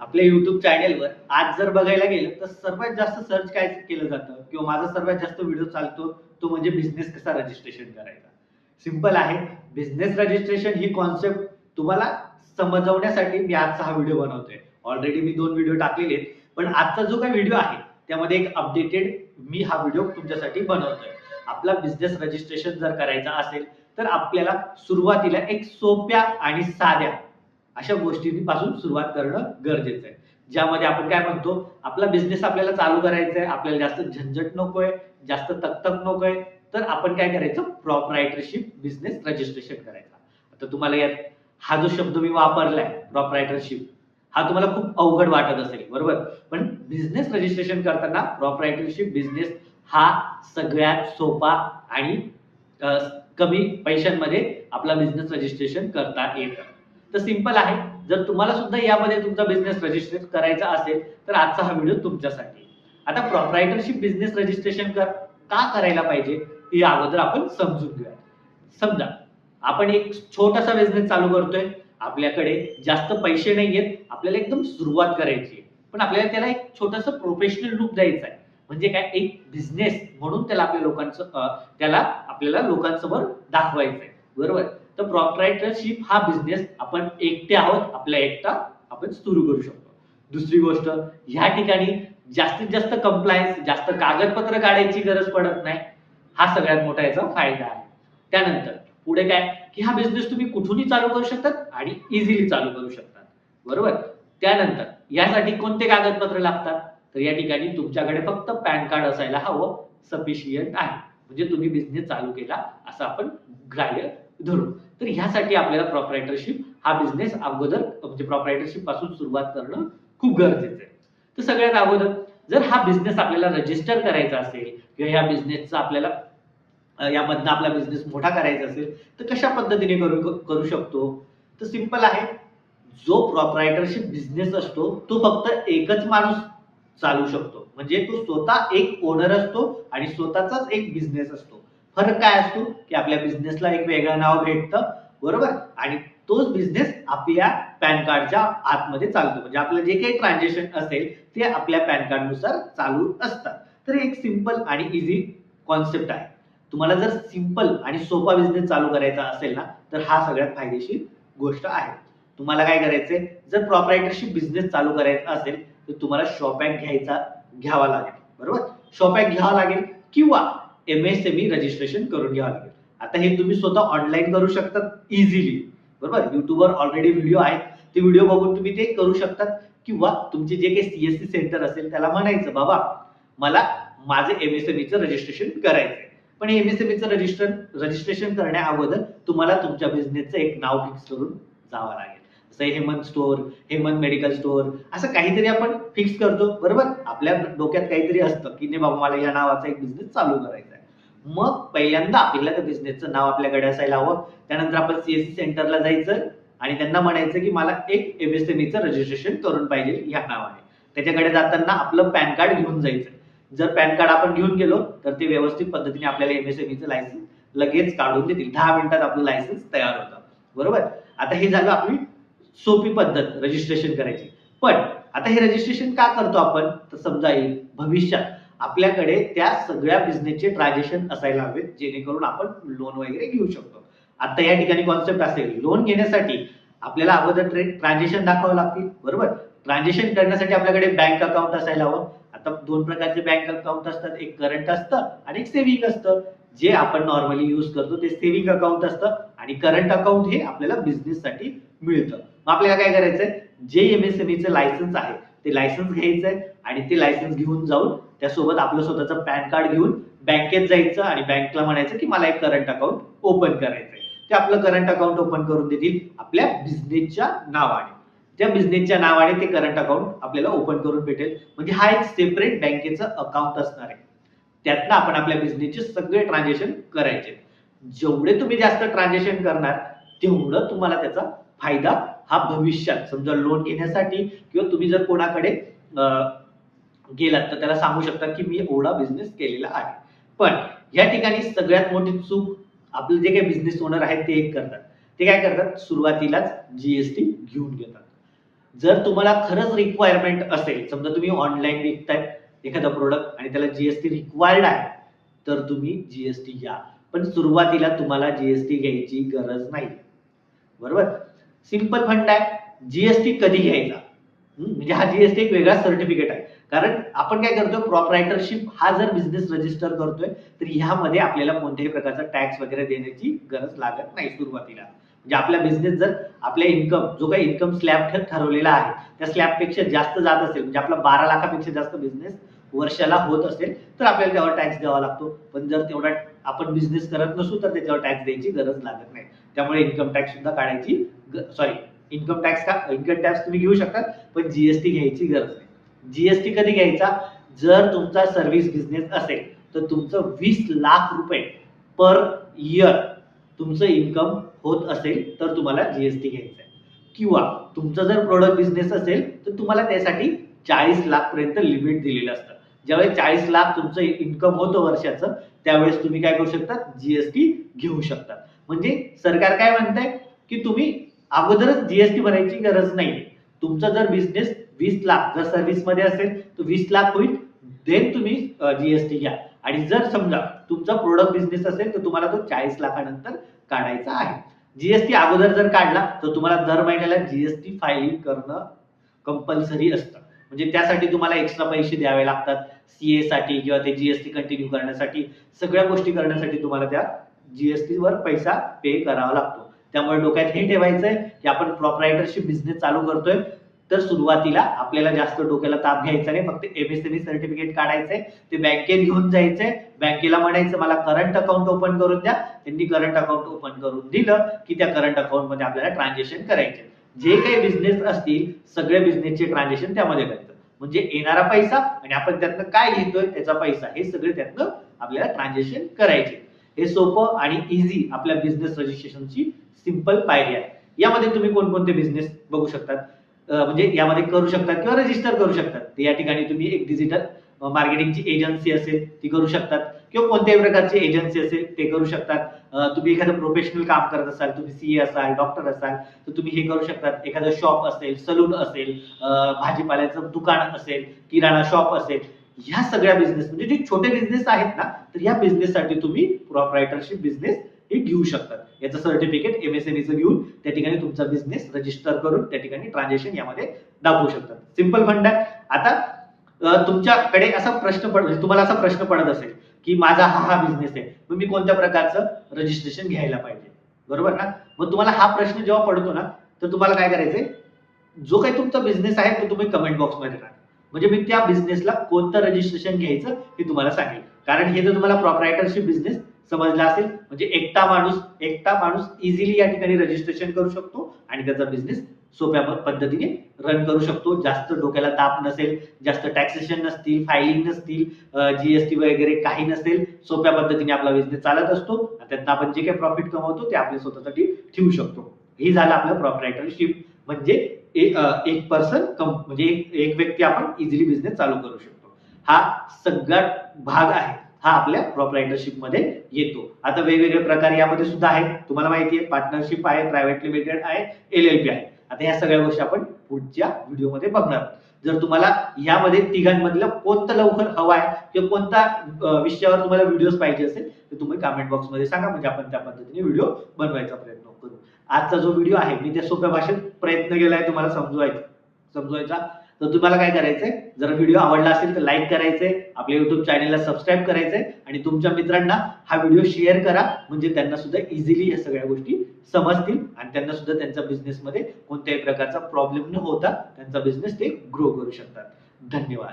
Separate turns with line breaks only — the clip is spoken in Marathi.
आपल्या युट्यूब चॅनेलवर आज जर बघायला गेलं तर सर्वात जास्त सर्च काय केलं जातं? किंवा माझा सर्वात जास्त व्हिडिओ चालतो तो म्हणजे बिझनेस कसा रजिस्ट्रेशन करायचा? सिंपल आहे. बिझनेस रजिस्ट्रेशन ही कॉन्सेप्ट तुम्हाला समजवण्यासाठी मी आजचा हा व्हिडिओ बनवतोय. ऑलरेडी मी दोन व्हिडिओ टाकलेले आहेत पण आजचा जो काही व्हिडिओ आहे त्यामध्ये एक अपडेटेड मी हा व्हिडिओ तुमच्यासाठी बनवतोय. आपला बिझनेस रजिस्ट्रेशन जर करायचा असेल तर आपल्याला सुरुवातीला एक सोप्या आणि साध्या अशा गोष्टींपासून सुरुवात करणं गरजेचं आहे. ज्यामध्ये आपण काय म्हणतो आपला बिझनेस आपल्याला चालू करायचा आहे आपल्याला जास्त झंझट नकोय जास्त तकतक नकोय तर आपण काय करायचं? प्रॉपरायटरशिप बिझनेस रजिस्ट्रेशन करायचा. आता तुम्हाला यात हा जो शब्द मी वापरलाय प्रॉपरायटरशिप हा तुम्हाला खूप अवघड वाटत असेल बरोबर? पण बिझनेस रजिस्ट्रेशन करताना प्रॉपरायटरशिप बिझनेस हा सगळ्यात सोपा आणि कमी पैशांमध्ये आपला बिझनेस रजिस्ट्रेशन करता येतं. तर सिंपल आहे. जर तुम्हाला सुद्धा यामध्ये तुमचा बिझनेस रजिस्ट्रेट करायचा असेल तर आजचा हा व्हिडिओ तुमच्यासाठी. आता प्रॉपरायटरशिप बिझनेस रजिस्ट्रेशन कर. का करायला पाहिजे? हे अगोदर आपण समजून घेऊया समजा आपण एक छोटासा बिझनेस चालू करतोय. आपल्याकडे जास्त पैसे नाही आहेत आपल्याला एकदम सुरुवात करायची आहे. पण आपल्याला त्याला एक छोटस प्रोफेशनल लुक द्यायचं आहे. म्हणजे काय? एक बिझनेस म्हणून त्याला आपल्या लोकांचं त्याला आपल्याला लोकांसमोर दाखवायचं आहे. बरोबर? तर प्रॉपरायटरशिप हा बिझनेस आपण एकटे आहोत आपल्या एकटा आपण सुरू करू शकतो. दुसरी गोष्ट ह्या ठिकाणी जास्तीत जास्त कंप्लायन्स जास्त कागदपत्र काढायची गरज पडत नाही. हा सगळ्यात मोठा याचा फायदा आहे. त्यानंतर पुढे काय? की हा बिझनेस तुम्ही कुठूनही चालू करू शकतात आणि इझिली चालू करू शकतात. बरोबर? त्यानंतर यासाठी कोणते कागदपत्र लागतात? तर या ठिकाणी तुमच्याकडे फक्त पॅन कार्ड असायला हवं सफिशियंट आहे. म्हणजे तुम्ही बिझनेस चालू केला असं आपण ग्राह्य धरून. तर ह्यासाठी आपल्याला प्रॉपरायटरशिप हा बिझनेस अगोदर म्हणजे प्रॉपरायटरशिपपासून सुरुवात करणं खूप गरजेचं आहे. तर सगळ्यात अगोदर जर हा बिझनेस आपल्याला रजिस्टर करायचा असेल किंवा या बिझनेसचा आपल्याला यामधनं आपला बिझनेस मोठा करायचा असेल तर कशा पद्धतीने करू करू शकतो? तर सिंपल आहे. जो प्रॉपरायटरशिप बिझनेस असतो तो फक्त एकच माणूस चालू शकतो. म्हणजे तो स्वतः एक ओनर असतो आणि स्वतःचाच एक बिझनेस असतो. फरक काय असतो? की आपल्या बिझनेसला एक वेगळं नाव भेटतं बरोबर? आणि तोच बिझनेस आपल्या पॅन कार्डच्या आतमध्ये चालतो. म्हणजे आपलं जे काही ट्रान्झॅक्शन असेल ते आपल्या पॅन कार्डनुसार चालू असतात तर एक सिंपल आणि इझी कॉन्सेप्ट आहे. तुम्हाला जर सिंपल आणि सोपा बिझनेस चालू करायचा असेल ना तर हा सगळ्यात फायदेशीर गोष्ट आहे. तुम्हाला काय करायचंय? जर प्रॉपरायटरशिप बिझनेस चालू करायचा असेल तर तुम्हाला शॉपॅक घ्यायचा घ्यावा लागेल. बरोबर? शॉप शॉपॅक घ्यावा लागेल किंवा M S M E registration करून घ्यावं लागेल. आता हे तुम्ही स्वतः ऑनलाईन करू शकतात इझिली बरोबर? युट्यूबवर ऑलरेडी व्हिडिओ आहेत. ते व्हिडिओ बघून तुम्ही ते करू शकतात. किंवा तुमचे जे काही सीएससी सेंटर असेल त्याला म्हणायचं बाबा मला माझे एम एस एम ईचं रजिस्ट्रेशन करायचंय. पण एम एस एम ईचं रजिस्टर रजिस्ट्रेशन करण्या अगोदर तुम्हाला तुमच्या बिझनेसचं एक नाव फिक्स करून जावं लागेल. जसं Hemant store Hemant medical store असं काहीतरी आपण फिक्स करतो. बरोबर? आपल्या डोक्यात काहीतरी असतं की नाही बाबा मला या नावाचा एक बिझनेस चालू करायचा आहे मग पहिल्यांदा आपल्याला त्या बिझनेसचं नाव आपल्याकडे असायला हवं. त्यानंतर आपण सीएससी सेंटरला जायचं आणि त्यांना म्हणायचं की मला एक एमएसएमईचं रजिस्ट्रेशन करून पाहिजे या नावाने त्याच्याकडे जाताना आपलं पॅन कार्ड घेऊन जायचं. जर पॅन कार्ड आपण घेऊन गेलो तर ते व्यवस्थित पद्धतीने आपल्याला एमएसएमईचं लायसन्स लगेच काढून देतील. दहा मिनिटात आपलं लायसन्स तयार होतं. बरोबर? आता हे झालं आपली सोपी पद्धत रजिस्ट्रेशन करायची. पण आता हे रजिस्ट्रेशन का करतो आपण? तर समजा येईल भविष्यात आपल्याकडे त्या सगळ्या बिझनेसचे ट्रान्झॅक्शन असायला हवेत जेणेकरून आपण लोन वगैरे घेऊ शकतो. आता या ठिकाणी कॉन्सेप्ट असेल लोन घेण्यासाठी आपल्याला अगोदर ट्रान्झॅक्शन दाखवावं लागतील बरोबर? ट्रान्झॅक्शन करण्यासाठी आपल्याकडे बँक अकाउंट असायला हवं. आता दोन प्रकारचे बँक अकाउंट असतात एक करंट असतं आणि एक सेव्हिंग असतं. जे आपण नॉर्मली युज करतो ते सेव्हिंग अकाउंट असतं आणि करंट अकाउंट हे आपल्याला बिझनेस साठी मिळतं. मग आपल्याला काय करायचंय? जे एम लायसन्स आहे ते लायसन्स घ्यायचंय आणि ते लायसन्स घेऊन जाऊन त्यासोबत आपलं स्वतःचं पॅन कार्ड घेऊन बँकेत जायचं आणि बँकला म्हणायचं की मला एक करंट अकाउंट ओपन करायचंय. ते आपलं करंट अकाउंट ओपन करून देतील आपल्या बिझनेसच्या नावाने. त्या बिझनेसच्या नावाने ते करंट अकाउंट आपल्याला ओपन करून भेटेल. म्हणजे हा एक सेपरेट बँकेचं अकाउंट असणार आहे. त्यातनं आपण आपल्या बिझनेसचे सगळे ट्रान्झॅक्शन करायचे. जेवढे तुम्ही जास्त ट्रान्झॅक्शन करणार तेवढं तुम्हाला त्याचा फायदा हा भविष्यात समजा लोन घेण्यासाठी किंवा तुम्ही जर कोणाकडे गेलात तर त्याला सांगू शकतात की मी एवढा बिझनेस केलेला आहे. पण या ठिकाणी सगळ्यात मोठी चूक आपले जे काही बिझनेस ओनर आहेत ते एक करतात. ते काय करतात? सुरुवातीलाच जीएसटी घेऊन घेतात. जर तुम्हाला खरंच रिक्वायरमेंट असेल समजा तुम्ही ऑनलाईन विकताय एखादा प्रोडक्ट आणि त्याला जीएसटी रिक्वायर्ड आहे तर तुम्ही जीएसटी घ्या. पण सुरुवातीला तुम्हाला जीएसटी घ्यायची गरज नाही. बरोबर? सिंपल फंड आहे. जीएसटी कधी घ्यायचा? म्हणजे हा जीएसटी एक वेगळा सर्टिफिकेट आहे. कारण आपण काय करतोय प्रॉपरायटरशिप हा जर बिझनेस रजिस्टर करतोय तर ह्यामध्ये आपल्याला कोणत्याही प्रकारचा टॅक्स वगैरे देण्याची गरज लागत नाही सुरुवातीला. म्हणजे आपला बिझनेस जर आपल्या इन्कम जो काही इन्कम स्लॅब ठरवलेला आहे त्या स्लॅबपेक्षा जास्त जात असेल म्हणजे आपला बारा लाखापेक्षा जास्त बिझनेस वर्षाला होत असेल तर आपल्याला त्यावर टॅक्स द्यावा लागतो. पण जर तेवढा आपण बिझनेस करत नसू तर त्याच्यावर टॅक्स द्यायची गरज लागत नाही. त्यामुळे इन्कम टॅक्स सुद्धा काढायची सॉरी इन्कम टॅक्स का इन्कम टॅक्स तुम्ही घेऊ शकता पण जीएसटी घ्यायची गरज नाही. जीएसटी कधी घ्यायचा? जर तुमचा सर्व्हिस बिझनेस असेल तर तुमचं वीस लाख रुपये पर इयर तुमचं इन्कम होत असेल तर तुम्हाला जीएसटी घ्यायचा आहे किंवा तुमचं जर प्रोडक्ट बिझनेस असेल तर तुम्हाला त्यासाठी चाळीस लाख पर्यंत लिमिट दिलेलं असतं. ज्यावेळेस चाळीस लाख तुमचं इन्कम होतं वर्षाचं त्यावेळेस तुम्ही काय करू शकता? जीएसटी घेऊ शकता. म्हणजे सरकार काय म्हणतंय? की तुम्ही अगोदरच जीएसटी भरायची गरज नाही तुमचा जर बिझनेस वीस लाख जर सर्व्हिसमध्ये असेल तर वीस लाख होईल. देन तुम्ही जीएसटी घ्या. आणि जर समजा तुमचा प्रोडक्ट बिझनेस असेल तर तुम्हाला तो चाळीस लाखानंतर काढायचा आहे. जीएसटी अगोदर जर काढला तर तुम्हाला दर महिन्याला जीएसटी फायलिंग करणं कंपल्सरी असतं. म्हणजे त्यासाठी तुम्हाला एक्स्ट्रा पैसे द्यावे लागतात. सीए साठी किंवा ते जीएसटी कंटिन्यू करण्यासाठी. सगळ्या गोष्टी करण्यासाठी तुम्हाला त्या जीएसटी वर पैसा पे करावा लागतो. त्यामुळे डोक्यात हे ठेवायचं आहे की आपण प्रॉपरायटरशिप बिझनेस चालू करतोय. तर सुरुवातीला आपल्याला जास्त डोक्याला ताप घ्यायचा नाही. फक्त एमएसएमई सर्टिफिकेट काढायचंय ते बँकेत घेऊन जायचंय बँकेला म्हणायचं मला करंट अकाउंट ओपन करून द्या. त्यांनी करंट अकाउंट ओपन करून दिलं की त्या करंट अकाउंटमध्ये आपल्याला ट्रान्झॅक्शन करायचे. जे काही बिझनेस असतील सगळे बिझनेसचे ट्रान्झॅक्शन त्यामध्ये करायचं म्हणजे येणारा पैसा आणि आपण त्यातनं काय घेतोय त्याचा पैसा हे सगळे त्यातनं आपल्याला ट्रान्झॅक्शन करायचे. हे सोपं आणि इझी आपल्या बिझनेस रजिस्ट्रेशनची सिंपल पायरी आहे. यामध्ये तुम्ही कोणकोणते बिझनेस बघू शकतात? म्हणजे यामध्ये करू शकतात किंवा रजिस्टर करू शकतात. या ठिकाणी तुम्ही एक डिजिटल मार्केटिंगची एजन्सी असेल ती करू शकतात. किंवा कोणत्याही प्रकारची एजन्सी असेल ते करू शकतात. तुम्ही एखादं प्रोफेशनल काम करत असाल तुम्ही सीए असाल डॉक्टर असाल तर तुम्ही हे करू शकतात. एखादं शॉप असेल सलून असेल भाजीपाल्याचं दुकान असेल किराणा शॉप असेल ह्या सगळ्या बिझनेस म्हणजे जे छोटे बिझनेस आहेत ना तर या बिझनेससाठी तुम्ही प्रॉपरायटरशिप बिझनेस हे घेऊ शकतात. याचं सर्टिफिकेट एमएसएमईचं घेऊन त्या ठिकाणी तुमचा बिझनेस रजिस्टर करून त्या ठिकाणी ट्रान्झॅक्शन यामध्ये दाखवू शकतात. सिंपल फंड आहे. आता तुमच्याकडे असा प्रश्न पड म्हणजे तुम्हाला असा प्रश्न पडत असेल की माझा हा हा बिझनेस आहे. मग मी कोणत्या प्रकारचं रजिस्ट्रेशन घ्यायला पाहिजे? बरोबर ना? मग तुम्हाला हा प्रश्न जेव्हा पडतो ना तर तुम्हाला काय करायचंय? जो काही तुमचा बिझनेस आहे तो तुम्ही कमेंट बॉक्समध्ये टाका. म्हणजे मी त्या बिझनेसला कोणतं रजिस्ट्रेशन घ्यायचं हे तुम्हाला सांगेल. कारण हे जर तुम्हाला प्रॉपरायटरशिप बिझनेस समजला असेल? म्हणजे एकटा माणूस एकटा माणूस इझिली या ठिकाणी रजिस्ट्रेशन करू शकतो आणि त्याचा बिझनेस सोप्या पद्धतीने रन करू शकतो. जास्त डोक्याला ताप नसेल जास्त टॅक्सेशन नसतील फायलिंग नसतील जीएसटी वगैरे काही नसेल सोप्या पद्धतीने आपला बिझनेस चालत असतो आणि त्यातनं आपण जे काही प्रॉफिट कमवतो ते आपल्या स्वतःसाठी ठेवू शकतो. ही झालं आपलं प्रॉपरायटरशिप म्हणजे एक पर्सन म्हणजे एक- एक व्यक्ती आपण इझिली बिझनेस चालू करू शकतो. हा सगळा भाग आहे. हा आपल्या प्रॉपरायटरशिपमध्ये येतो. आता वेगवेगळे प्रकार यामध्ये सुद्धा आहेत. तुम्हाला माहिती आहे पार्टनरशिप आहे प्रायव्हेट लिमिटेड आहे एल एल पी आहे. आता या सगळ्या गोष्टी आपण पुढच्या व्हिडिओमध्ये बघणार जर तुम्हाला यामध्ये तिघांमधलं कोणतं लवकर हवं आहे किंवा कोणत्या विषयावर तुम्हाला व्हिडिओ पाहिजे असेल तर तुम्ही कमेंट बॉक्समध्ये सांगा. म्हणजे आपण त्या पद्धतीने व्हिडिओ बनवायचा प्रयत्न करू. आजचा जो व्हिडिओ आहे मी त्या सोप्या भाषेत प्रयत्न केलाय तुम्हाला समजवायचा समजवायचा. तर तुम्हाला काय करायचंय? जर व्हिडिओ आवडला असेल तर लाईक करायचंय आपल्या युट्यूब चॅनलला सबस्क्राईब करायचंय आणि तुमच्या मित्रांना हा व्हिडिओ शेअर करा. म्हणजे त्यांना सुद्धा इझिली या सगळ्या गोष्टी समजतील आणि त्यांना सुद्धा त्यांच्या बिझनेसमध्ये कोणत्याही प्रकारचा प्रॉब्लेम न होता त्यांचा बिझनेस ते ग्रो करू शकतात. धन्यवाद.